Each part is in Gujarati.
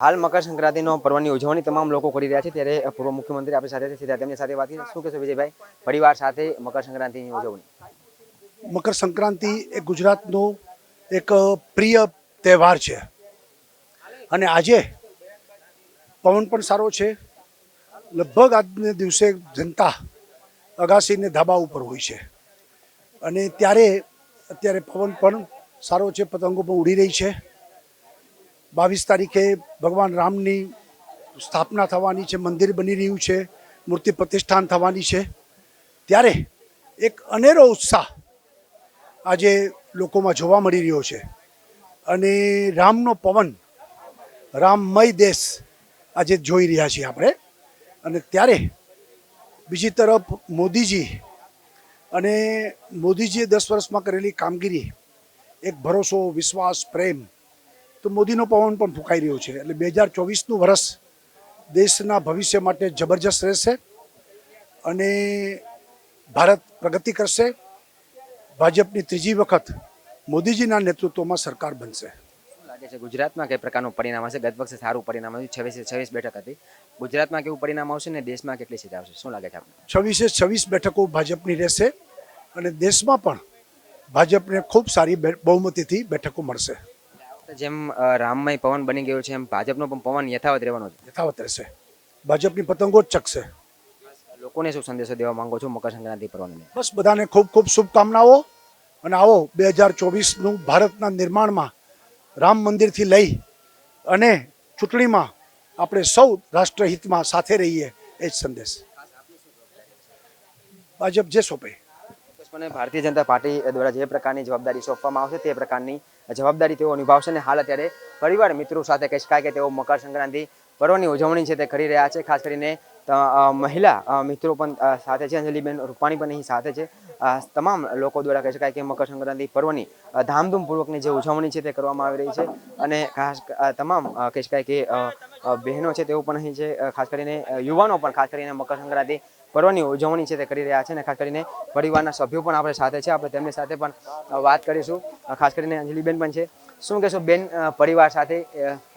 હાલ મકર સંક્રાંતિનો પર્વની ઉજવણી તમામ લોકો કરી રહ્યા છે. ત્યારે પૂર્વ મુખ્યમંત્રી આપણી સાથે છે. તેમની સાથે વાત કરીએ. શું કહેશો વિજયભાઈ? પરિવાર સાથે મકર સંક્રાંતિની ઉજવણી. મકર સંક્રાંતિ એ ગુજરાતનો એક પ્રિય તહેવાર છે. અને આજે પવન પણ સારો છે. લગભગ આજને દિવસે જનતા અગાસીને ધાબા ઉપર હોય છે. અને ત્યારે અત્યારે પવન પણ સારો છે. પતંગો પણ ઉડી રહી છે. બાવીસ તારીખે ભગવાન રામની સ્થાપના થવાની છે, મંદિર બની રહ્યું છે, મૂર્તિ પ્રતિષ્ઠાન થવાની છે. ત્યારે એક અનેરો ઉત્સાહ આજે લોકોમાં જોવા મળી રહ્યો છે. અને રામનો પવન, રામમય દેશ આજે જોઈ રહ્યા છીએ આપણે. અને ત્યારે બીજી તરફ મોદીજી અને મોદીજીએ દસ વર્ષમાં કરેલી કામગીરી, એક ભરોસો, વિશ્વાસ, પ્રેમ તો મોદીનો પવન પણ ફૂંકાઈ રહ્યો છે. એટલે બે હજાર ચોવીસનું વર્ષ દેશના ભવિષ્ય માટે જબરજસ્ત રહેશે અને ભારત પ્રગતિ કરશે. ભાજપની ત્રીજી વખત મોદીજીના નેતૃત્વમાં સરકાર બનશે. લાગે છે ગુજરાતમાં કઈ પ્રકારનું પરિણામ હશે ગત વખતે સારું પરિણામ આવ્યું. છવ્વીસે છવ્વીસ બેઠક હતી. ગુજરાતમાં કેવું પરિણામ આવશે ને દેશમાં કેટલી સીટ આવશે? શું લાગે છે આપણે છવ્વીસે છવ્વીસ બેઠકો ભાજપની રહેશે અને દેશમાં પણ ભાજપને ખૂબ સારી બહુમતીથી બેઠકો મળશે. જેમ રામમય પવન બની ગયો છે એમ ભાજપનો પણ પવન યથાવત રહેવાનો છે. યથાવત રહેશે. ભાજપની પતંગો જ ચકશે. લોકોને શું સંદેશો દેવા માંગો છો મકર સંક્રાંતિ પર્વને? બસ બધાને ખૂબ ખૂબ શુભકામનાઓ. અને આવો બે હજાર ચોવીસનું ભારતના નિર્માણમાં રામ મંદિરથી લઈ અને ચૂંટણીમાં આપણે સૌ રાષ્ટ્રહિતમાં સાથે રહીએ એ જ સંદેશ. ભાજપ જે સોંપે. ભારતીય જનતા પાર્ટી દ્વારા જે પ્રકારની જવાબદારી સોંપવામાં આવશે તે પ્રકારની જવાબદારી તેઓ નિભાવશે અને હાલ અત્યારે પરિવાર મિત્રો સાથે કહી શકાય કે તેઓ મકર સંક્રાંતિ પર્વની ઉજવણી છે તે કરી રહ્યા છે. ખાસ કરીને મહિલા મિત્રો પણ સાથે છે. અંજલિબેન રૂપાણી પણ અહીં સાથે છે. તમામ લોકો દ્વારા કહી શકાય કે મકર સંક્રાંતિ પર્વની ધામધૂમપૂર્વકની જે ઉજવણી છે તે કરવામાં આવી રહી છે. અને ખાસ તમામ કહી શકાય કે બહેનો છે તેઓ પણ અહીં છે. ખાસ કરીને યુવાનો પણ ખાસ કરીને મકર સંક્રાંતિ પર્વની ઉજવણી છે તે કરી રહ્યા છે અને ખાસ કરીને પરિવારના સભ્યો પણ આપણે સાથે છે. આપણે તેમની સાથે પણ વાત કરીશું. ખાસ કરીને અંજલિબેન પણ છે. શું કહેશો બેન પરિવાર સાથે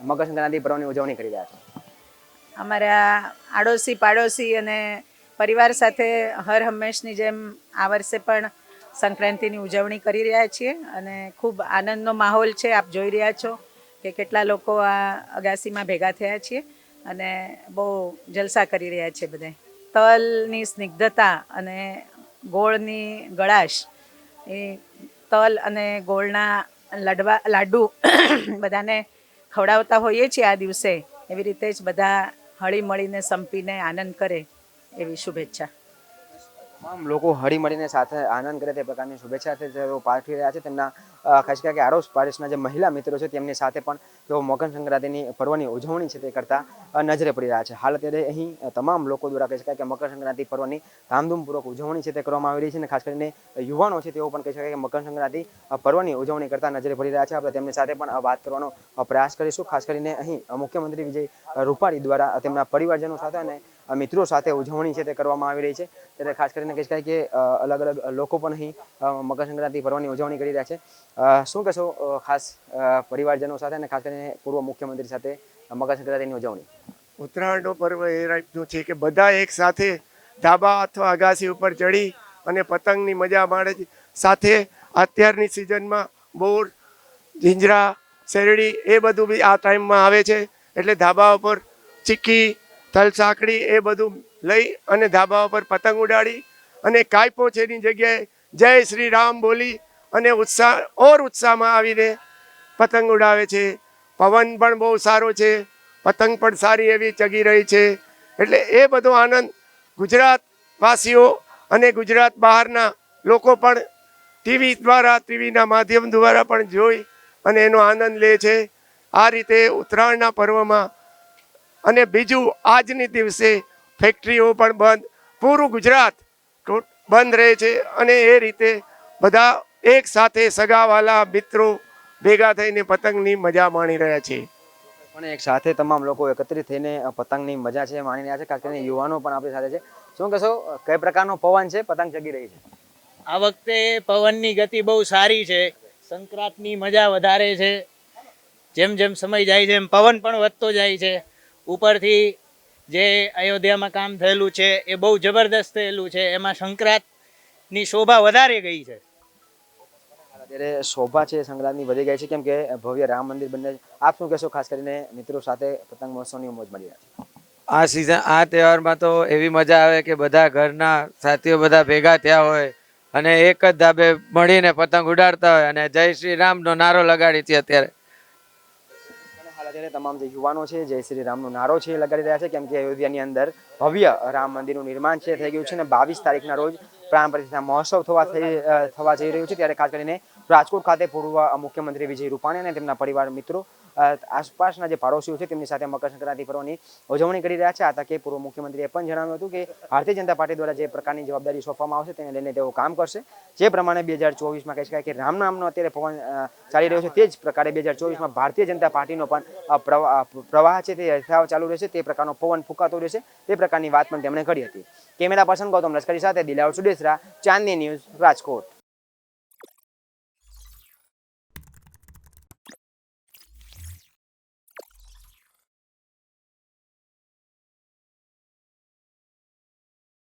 મકર સંક્રાંતિ પર્વની ઉજવણી કરી રહ્યા છે? અમારા આડોશી પાડોશી અને પરિવાર સાથે હર હંમેશની જેમ આ વર્ષે પણ સંક્રાંતિની ઉજવણી કરી રહ્યા છીએ અને ખૂબ આનંદનો માહોલ છે. આપ જોઈ રહ્યા છો કે કેટલા લોકો આ અગાસીમાં ભેગા થયા છીએ અને બહુ જલસા કરી રહ્યા છે બધે તલની સ્નિગ્ધતા અને ગોળની ગળાશ, એ તલ અને ગોળના લાડવા, લાડુ બધાને ખવડાવતા હોઈએ છીએ આ દિવસે. એવી રીતે જ બધા હળી મળીને સંપીને આનંદ કરે એવી શુભેચ્છા. તમામ લોકો હળી મળીને સાથે આનંદ કરે તે પ્રકારની શુભેચ્છા પાઠવી રહ્યા છે, તેમના ખાસ કરીને આડોશ પાડોશના જે મહિલા મિત્રો છે તેમની સાથે પણ તેઓ મકર સંક્રાંતિની પર્વની ઉજવણી છે તે કરતા નજરે પડી રહ્યા છે. હાલ અત્યારે અહીં તમામ લોકો દ્વારા કહી શકાય કે મકર સંક્રાંતિ પર્વની ધામધૂમપૂર્વક ઉજવણી છે તે કરવામાં આવી રહી છે અને ખાસ કરીને યુવાનો છે તેઓ પણ કહી શકાય કે મકર સંક્રાંતિ પર્વની ઉજવણી કરતા નજરે પડી રહ્યા છે. આપણે તેમની સાથે પણ વાત કરવાનો પ્રયાસ કરીશું. ખાસ કરીને અહીં મુખ્યમંત્રી વિજય રૂપાણી દ્વારા તેમના પરિવારજનો સાથે અને મિત્રો સાથે ઉજવણી છે તે કરવામાં આવી રહી છે. ત્યારે ખાસ કરીને કહી શકાય કે અલગ અલગ લોકો પણ અહીં મકરસંક્રાંતિ મકર સંક્રાંતિ પર્વની ઉજવણી કરી રહ્યા છે. શું કહેશો ખાસ પરિવારજનો સાથે અને ખાસ કરીને પૂર્વ મુખ્યમંત્રી સાથે મકર સંક્રાંતિની ઉજવણી? ઉત્તરાયણનો પર્વ એ રીતનું છે કે બધા એક સાથે ધાબા અથવા અગાસી ઉપર ચડી અને પતંગની મજા માણે સાથે અત્યારની સિઝનમાં બોર ઝીંજરા શેરડી એ બધું બી આ ટાઈમમાં આવે છે. એટલે ધાબા ઉપર ચીક્કી તલ સાંકડી એ બધું લઈ અને ધાબા ઉપર પતંગ ઉડાડી અને કાયપો છેની જગ્યાએ જય શ્રી રામ બોલી અને ઉત્સાહ, ઓર ઉત્સાહમાં આવીને પતંગ ઉડાવે છે. પવન પણ બહુ સારો છે. પતંગ પણ સારી એવી ચગી રહી છે. એટલે એ બધો આનંદ ગુજરાતવાસીઓ અને ગુજરાત બહારના લોકો પણ ટીવી દ્વારા, ટીવીના માધ્યમ દ્વારા પણ જોઈ અને એનો આનંદ લે છે. આ રીતે ઉત્તરાયણના પર્વમાં અને બીજું આજની દિવસે ફેક્ટરીઓ પણ બંધ. પૂરું ગુજરાત બંધ રહે છે અને એ રીતે બધા એક સાથે સગાવાલા મિત્રો ભેગા થઈને પતંગની મજા માણી રહ્યા છે. પણ એક સાથે તમામ લોકો એકત્રિત થઈને પતંગની મજા છે માણી રહ્યા છે ખાસ કરીને યુવાનો પણ આપણી સાથે છે. શું કહેશો કઈ પ્રકારનો પવન છે? પતંગ ચગી રહી છે. આ વખતે પવનની ગતિ બહુ સારી છે. સંક્રાંતની મજા વધારે છે. જેમ જેમ સમય જાય છે એમ પવન પણ વધતો જાય છે. ઉપરથી જે અયોધ્યામાં કામ થયેલું છે એ બહુ જબરદસ્ત થયેલું છે. એમાં સંક્રાંતની શોભા વધારે ગઈ છે. અત્યારે શોભા છે સંક્રાંતની વધી ગઈ છે. કેમ કે ભવ્ય રામ મંદિર બંને આપ શું કહેશો? ખાસ કરીને મિત્રો સાથે પતંગ મહોત્સવની મોજ મળી રહ્યા છે. આ સિઝન આ તહેવારમાં તો એવી મજા આવે કે બધા ઘરના સાથીઓ બધા ભેગા થયા હોય અને એક જ ધાબે મળીને પતંગ ઉડાડતા હોય અને જય શ્રી રામનો નારો લગાડી છે અત્યારે. અત્યારે તમામ જે યુવાનો છે, જય શ્રી રામનો નારો છે લગાડી રહ્યા છે, કેમ કે અયોધ્યાની અંદર ભવ્ય રામ મંદિરનું નિર્માણ છે, થઈ ગયું છે અને બાવીસ તારીખના રોજ પ્રાણ પ્રતિષ્ઠા મહોત્સવ થવા થઈ થવા જઈ રહ્યું છે, ત્યારે ખાસ કરીને રાજકોટ ખાતે પૂર્વ મુખ્યમંત્રી વિજય રૂપાણી અને તેમના પરિવાર મિત્રો આસપાસના જે પાડોશીઓ છે તેમની સાથે મકર સંક્રાંતિ પર્વની ઉજવણી કરી રહ્યા છે. આ તકે પૂર્વ મુખ્યમંત્રીએ પણ જણાવ્યું હતું કે ભારતીય જનતા પાર્ટી દ્વારા જે પ્રકારની જવાબદારી સોંપવામાં આવશે તેને લઈને તેઓ કામ કરશે. જે પ્રમાણે બે હજાર ચોવીસમાં કહી શકાય કે રામ નામનો અત્યારે પવન ચાલી રહ્યો છે તે જ પ્રકારે બે હજાર ચોવીસમાં ભારતીય જનતા પાર્ટીનો પણ પ્રવાહ છે તે યથાવત ચાલુ રહેશે. તે પ્રકારનો પવન ફૂંકાતો રહેશે. તે પ્રકારની વાત પણ તેમણે કરી હતી. કેમેરા પર્સન ગૌતમ લશ્કરી સાથે દિલાવર સુડેસરા ચાંદની ન્યૂઝ રાજકોટ.